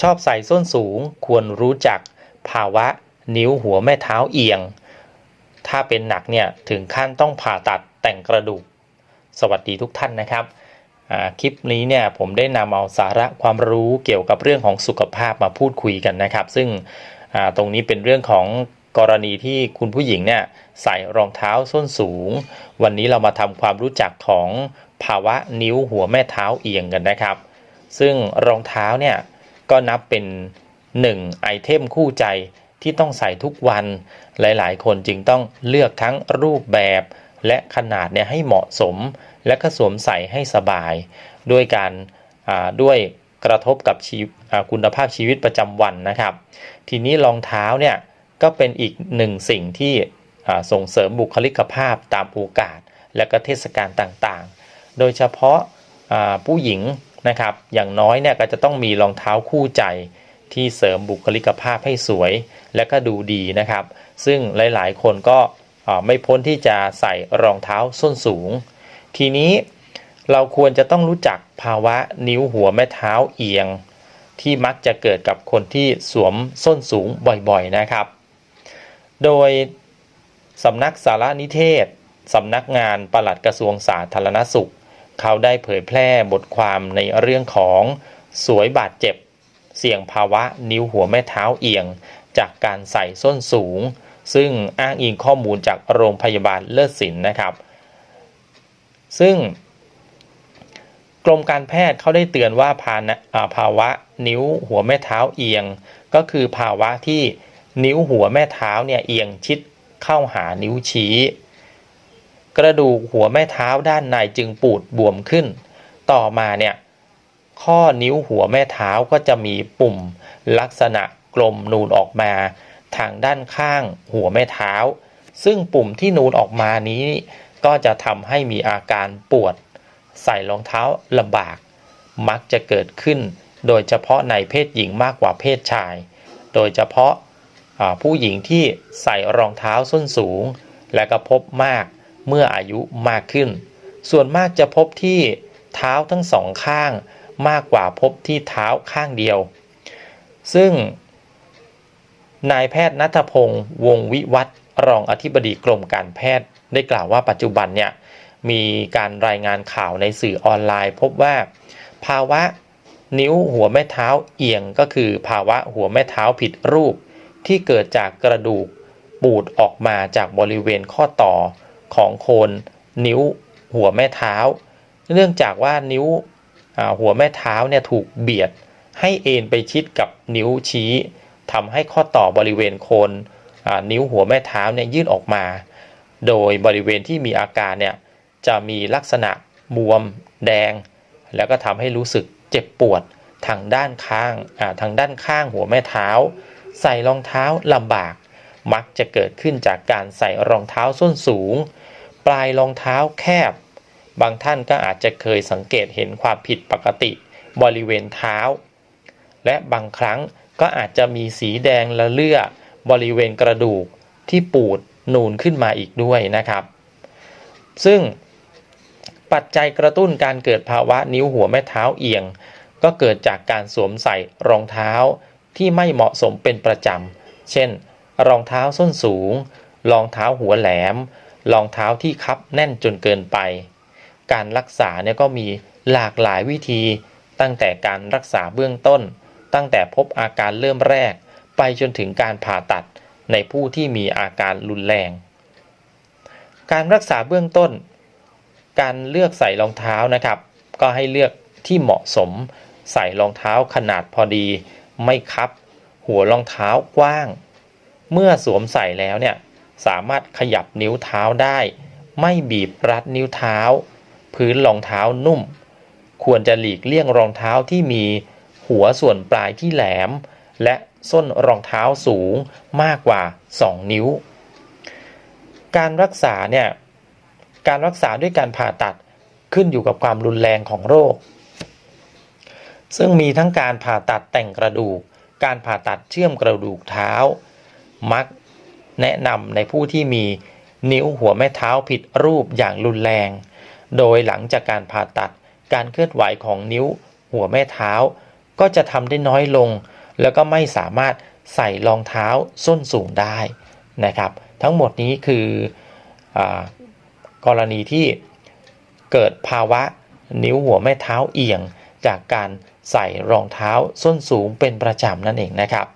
ชอบใส่ส้นสูงควรรู้จักภาวะนิ้วหัวแม่เท้าเอียง ถ้าเป็นหนักเนี่ยถึงขั้นต้องผ่าตัดแต่งกระดูก สวัสดีทุกท่านนะครับ คลิปนี้เนี่ยผมได้นำเอาสาระความรู้เกี่ยวกับเรื่องของสุขภาพมาพูดคุยกันนะครับ ซึ่งตรงนี้เป็นเรื่องของกรณีที่คุณผู้หญิงเนี่ยใส่รองเท้าส้นสูง วันนี้เรามาทำความรู้จักของภาวะนิ้วหัวแม่เท้าเอียงกันนะครับ ซึ่งรองเท้าเนี่ย ก็นับเป็นหนึ่งไอเทมคู่ใจที่ต้องใส่ทุกวัน หลายๆ คนจึงต้องเลือกทั้งรูปแบบ และขนาดเนี่ยให้เหมาะสม และก็สวมใส่ให้สบาย ด้วยการด้วยกระทบกับชีคุณภาพชีวิตประจำวันนะครับ ทีนี้รองเท้าเนี่ยก็เป็นอีกหนึ่งสิ่งที่ส่งเสริมบุคลิกภาพตามโอกาส และก็เทศกาลต่างๆ โดยเฉพาะผู้หญิง นะครับ อย่างน้อยเนี่ยก็จะต้องมีรองเท้าคู่ใจที่เสริมบุคลิกภาพให้สวย และก็ดูดีนะครับ ซึ่งหลายๆ คนก็ไม่พ้นที่จะใส่รองเท้าส้นสูง ทีนี้เราควรจะต้องรู้จักภาวะนิ้วหัวแม่เท้าเอียง ที่มักจะเกิดกับคนที่สวมส้นสูงบ่อยๆนะครับ โดยสำนักสารนิเทศสำนักงานปลัดกระทรวงสาธารณสุข เขาได้เผยแพร่บทความในเรื่องของสวยบาดเจ็บ เสี่ยงภาวะนิ้วหัวแม่เท้าเอียง จากการใส่ส้นสูง ซึ่งอ้างอิงข้อมูลจากโรงพยาบาลเลิศศิลป์นะครับ ซึ่ง กรมการแพทย์เขาได้เตือนว่าภานะอ่าภาวะนิ้วหัวแม่เท้าเอียง ก็คือภาวะที่นิ้วหัวแม่เท้าเนี่ยเอียงชิดเข้าหานิ้วชี้ กระดูกหัวแม่เท้าด้านในจึงปูดบวมขึ้น ต่อมาเนี่ยข้อนิ้วหัวแม่เท้าก็จะมีปุ่มลักษณะกลมนูนออกมา ทางด้านข้างหัวแม่เท้า ซึ่งปุ่มที่นูนออกมานี้ ก็จะทำให้มีอาการปวด ใส่รองเท้าลำบาก มักจะเกิดขึ้น โดยเฉพาะในเพศหญิงมากกว่าเพศชาย โดยเฉพาะผู้หญิงที่ใส่รองเท้าส้นสูง และก็พบมาก เมื่ออายุมากขึ้น ส่วนมากจะพบที่เท้าทั้งสองข้างมากกว่าพบที่เท้าข้างเดียว ซึ่ง นายแพทย์นัทพงศ์วงศ์วิวัฒน์รองอธิบดีกรมการแพทย์ ได้กล่าวว่าปัจจุบันเนี่ยมีการรายงานข่าวในสื่อออนไลน์ พบว่า ภาวะนิ้วหัวแม่เท้าเอียงก็คือภาวะหัวแม่เท้าผิดรูป ที่เกิดจากกระดูกปูดออกมาจากบริเวณข้อต่อ ของโคนนิ้วหัวแม่เท้า เนื่องจากว่านิ้วหัวแม่เท้าเนี่ยถูกเบียดให้เอ็นไปชิดกับนิ้วชี้ทำให้ข้อต่อบริเวณโคนนิ้วหัวแม่เท้าเนี่ยยืดออกมา โดยบริเวณที่มีอาการเนี่ยจะมีลักษณะบวมแดง แล้วก็ทำให้รู้สึกเจ็บปวดทางด้านข้างทางด้านข้างหัวแม่เท้า ใส่รองเท้าลำบาก มักจะเกิดขึ้นจากการใส่รองเท้าส้นสูง ปลายรองเท้าแคบ บางท่านก็อาจจะเคยสังเกตเห็นความผิดปกติบริเวณเท้า และบางครั้งก็อาจจะมีสีแดงละเลือบริเวณกระดูกที่ปูดนูนขึ้นมาอีกด้วยนะครับ ซึ่งปัจจัยกระตุ้นการเกิดภาวะนิ้วหัวแม่เท้าเอียง ก็เกิดจากการสวมใส่รองเท้าที่ไม่เหมาะสมเป็นประจำ เช่น รองเท้าส้นสูง รองเท้าหัวแหลม รองเท้าที่คับแน่นจนเกินไป การรักษาเนี่ยก็มีหลากหลายวิธี ตั้งแต่การรักษาเบื้องต้น ตั้งแต่พบอาการเริ่มแรก ไปจนถึงการผ่าตัดในผู้ที่มีอาการรุนแรง การรักษาเบื้องต้น การเลือกใส่รองเท้านะครับ ก็ให้เลือกที่เหมาะสม ใส่รองเท้าขนาดพอดี ไม่คับ หัวรองเท้ากว้าง เมื่อสวมใส่แล้วเนี่ยสามารถขยับนิ้วเท้าได้ ไม่บีบรัดนิ้วเท้า พื้นรองเท้านุ่ม ควรจะหลีกเลี่ยงรองเท้าที่มีหัวส่วนปลายที่แหลม และส้นรองเท้าสูงมากกว่า 2 นิ้ว การรักษาเนี่ยการรักษาด้วยการผ่าตัดขึ้นอยู่กับความรุนแรงของโรค ซึ่งมีทั้งการผ่าตัดแต่งกระดูก การผ่าตัดเชื่อมกระดูกเท้า มักแนะนำในผู้ที่มีนิ้วหัวแม่เท้าผิดรูปอย่างรุนแรง โดยหลังจากการผ่าตัดการเคลื่อนไหวของนิ้วหัวแม่เท้า ก็จะทำได้น้อยลง แล้วก็ไม่สามารถใส่รองเท้าส้นสูงได้นะครับ ทั้งหมดนี้คืออกรณีที่เกิดภาวะนิ้วหัวแม่เท้าเอียง จากการใส่รองเท้าส้นสูงเป็นประจำนั่นเองนะครับ